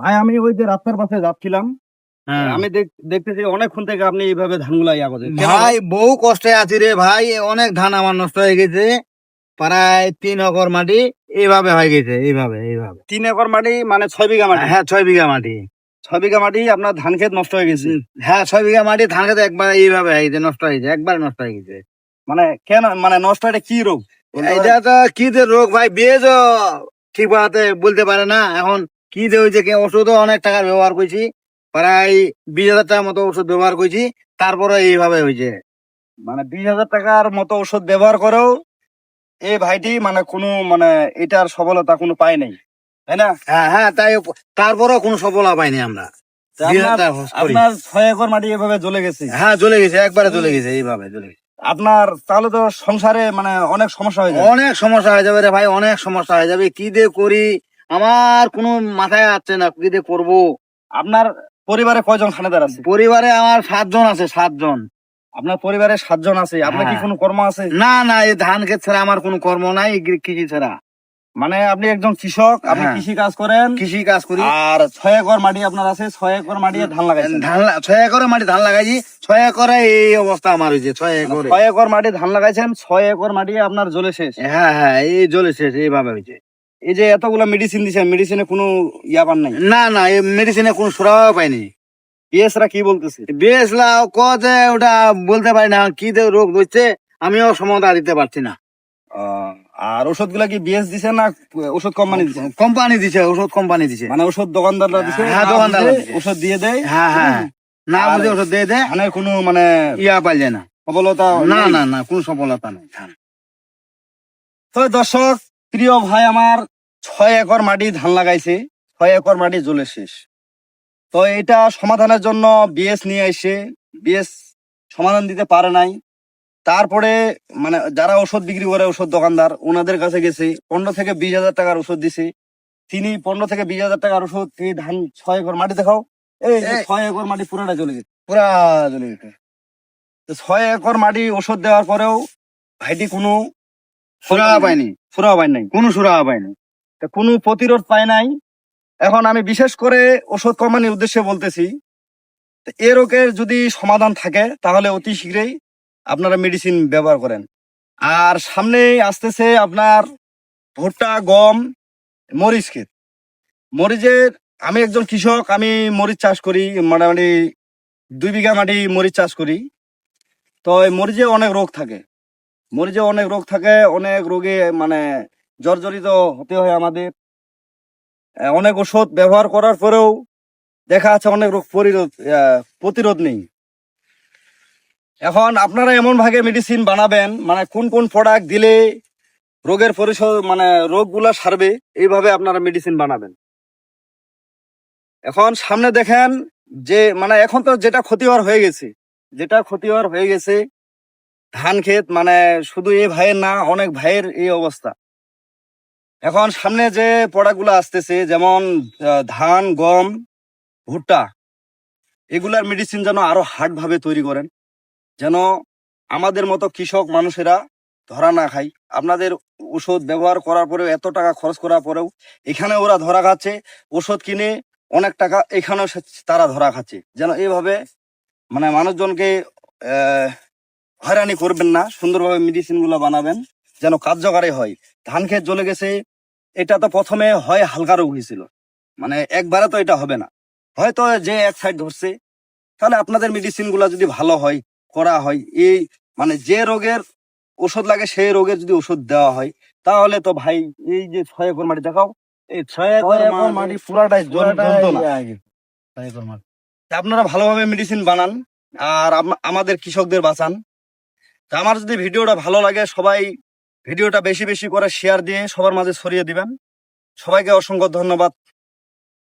ভাই আমি ওই যে রাস্তার পাশে যাচ্ছিলাম। হ্যাঁ। আমি দেখ- দেখতেছি অনেকক্ষণ থেকে আপনি এইভাবে ধানগুলা ইয়া করছেন ভাই বহু কষ্টে আছি রে ভাই অনেক ধান আমার নষ্ট হয়ে গেছে। প্রায় তিন একর মাটি এইভাবে হয়ে গেছে এইভাবে এইভাবে। তিন একর মাটি মানে ছয় বিঘা মাটি? হ্যাঁ ছয় বিঘা মাটি। ছয় বিঘা মাটি আপনার ধান ক্ষেত নষ্ট হয়ে গেছে? হ্যাঁ ছয় বিঘা মাটি ধান খেতে একবার এইভাবে হয়ে গেছে নষ্ট হয়ে গেছে একবার নষ্ট হয়ে গেছে। মানে কেন মানে নষ্ট এটা কি রোগ? এটা তো কি যে রোগ ভাই বেজ ঠিক বলতে পারে না এখন কি যে হয়েছে কি? ওষুধও অনেক টাকার ব্যবহার করছি প্রায় বিশ হাজার টাকার মতো ওষুধ ব্যবহার করছি তারপরে এইভাবে হয়েছে। মানে বিশ হাজার টাকার মতো ওষুধ ব্যবহার করেও এই ভাইটি মানে কোনো মানে এটার সফলতা কোনো পায় নাই তাই না? হ্যাঁ হ্যাঁ তাই তারপরেও কোনো সফলতা পাইনি আমরা। আপনার- টাকা ছয় একর মাটি এভাবে জ্বলে গেছে? হ্যাঁ চলে গেছে একবারে চলে গেছে এইভাবে গেছে। আপনার তাহলে তো সংসারে মানে অনেক সমস্যা হয়ে যাবে। অনেক সমস্যা হয়ে যাবে রে ভাই অনেক সমস্যা হয়ে যাবে। কি দিয়ে করি আমার কোনো মাথায় আসছে না কি দিয়ে করব? আপনার পরিবারে কয়জন খানেদার আছে? পরিবারে আমার সাতজন আছে সাতজন। আপনার পরিবারে সাতজন আছে আপনার কি হ্যাঁ। কোনো কর্ম আছে? না না এই ধান ক্ষেত ছাড়া আমার কোনো কর্ম নাই কৃষি ছাড়া। মানে আপনি একজন কৃষক আপনি হ্যাঁ। কৃষি কাজ করেন কৃষি কাজ করি। আর ছয় একর মাটি আপনার আছে ছয় একর মাটি ধান লাগাইছেন। ধান ছয় একরে মাটি ধান লাগাইছি ছয় একরে এই অবস্থা আমার হয়েছে ছয় একরে। ছয় একর মাটি ধান লাগাইছেন ছয় একর মাটি আপনার জ্বলে শেষ। হ্যাঁ হ্যাঁ এই জ্বলে শেষ এইভাবে হয়েছে। এই যে এতগুলা মেডিসিন দিচ্ছেন মেডিসিনে কোনো ইয়া পান নাই? না না এই মেডিসিনে কোনো সুরাও পাইনি। পিএসরা কি বলতেছে? বেশ লাও কতে ওটা বলতে পারি না কি যে রোগ হচ্ছে আমিও সমাধা দিতে পারছি না। আর ওষুধগুলা কি বিএস দিছে না ওষুধ কোম্পানি দিছে? কোম্পানি দিছে ওষুধ কোম্পানি দিছে। মানে ওষুধ দোকানদাররা দিছে? হ্যাঁ, না দোকানদাররা বুঝে দিছে। ওষুধ দিয়ে দেয়? হ্যাঁ হ্যাঁ না বুঝে ওষুধ দিয়ে দেয়। মানে কোনো মানে ইয়া পাই যায় না। সফলতা না না না কোনো সফলতা নেই। তো দর্শক প্রিয় ভাই আমার ছয় একর মাটি ধান লাগাইছে। ছয় একর মাটি জ্বলে শেষ। তো এটা সমাধানের জন্য বিএস নিয়ে এসে বিএস সমাধান দিতে পারে নাই। তারপরে মানে যারা ওষুধ বিক্রি করে ওষুধ দোকানদার ওনাদের কাছে গেছে। পনেরো থেকে বিশ হাজার টাকার ওষুধ দিছে। তিনি পনেরো থেকে বিশ হাজার টাকার ওষুধ তিনি ধান ছয় একর মাটি দেখাও। এই ছয় একর মাটি পুরোটা চলে গেছে। পুরা জ্বলে গেছে। ছয় একর মাটি ওষুধ দেওয়ার পরেও ভাইটি কোনো সুরা পাইনি ফুরা হয় নাই, কোনো সুরা পাইনি তা কোনো প্রতিরোধ পায় নাই। এখন আমি বিশেষ করে ওষুধ কোম্পানির উদ্দেশ্যে বলতেছি এ রোগের যদি সমাধান থাকে, তাহলে অতি শীঘ্রই আপনারা মেডিসিন ব্যবহার করেন। আর সামনে আসতেছে আপনার ভুট্টা, গম, মরিচ ক্ষেত। মরিচের, আমি একজন কৃষক, আমি মরিচ চাষ করি, মোটামুটি দুই বিঘা মাটি মরিচ চাষ করি। তো এই মরিচে অনেক রোগ থাকে। মরিচে অনেক রোগ থাকে অনেক রোগে মানে জর্জরিত হতে হয় আমাদের। অনেক ওষুধ ব্যবহার করার পরেও দেখা যাচ্ছে অনেক রোগ পরিরোধ আহ, প্রতিরোধ নেই। এখন আপনারা এমন ভাগে মেডিসিন বানাবেন মানে কোন কোন প্রোডাক্ট দিলে রোগের পরিশোধ মানে রোগগুলা সারবে এইভাবে আপনারা মেডিসিন বানাবেন। এখন সামনে দেখেন যে মানে এখন তো যেটা ক্ষতি হওয়ার হয়ে গেছে যেটা ক্ষতি হওয়ার হয়ে গেছে ধান ক্ষেত মানে শুধু এই ভাইয়ের না, অনেক ভাইয়ের এই অবস্থা। এখন সামনে যে প্রোডাক্টগুলো আসতেছে, যেমন ধান, গম, ভুট্টা, এগুলার মেডিসিন যেন আরও হার্ড ভাবে তৈরি করেন, যেন আমাদের মতো কৃষক মানুষেরা ধরা না খায়। আপনাদের ওষুধ ব্যবহার করার পরেও, এত টাকা খরচ করার পরেও, এখানে ওরা ধরা খাচ্ছে ওষুধ কিনে অনেক টাকা এখানেও তারা ধরা খাচ্ছে। যেন এইভাবে মানে মানুষজনকে হয়রানি করবেন না সুন্দরভাবে মেডিসিনগুলো বানাবেন যেন কার্যকারী হয়। ধান ক্ষেত জ্বলে গেছে এটা তো প্রথমে হয় হালকা রোগ হয়েছিল। মানে একবারে তো এটা হবে না। হয়তো যে এক সাইড ধরছে তাহলে আপনাদের মেডিসিনগুলা যদি ভালো হয় করা হয় এই মানে যে রোগের ওষুধ লাগে সেই রোগের যদি ওষুধ দেওয়া হয় তাহলে তো ভাই এই যে ছয় একর মাটি দেখাও এই ছয় একর মাটি পুরাটাই আপনারা ভালোভাবে মেডিসিন বানান আর আমাদের কৃষকদের বাঁচান। তা আমার যদি ভিডিওটা ভালো লাগে, সবাই ভিডিওটা বেশি বেশি করে শেয়ার দিয়ে সবার মাঝে ছড়িয়ে দিবেন। সবাইকে অসংখ্য ধন্যবাদ।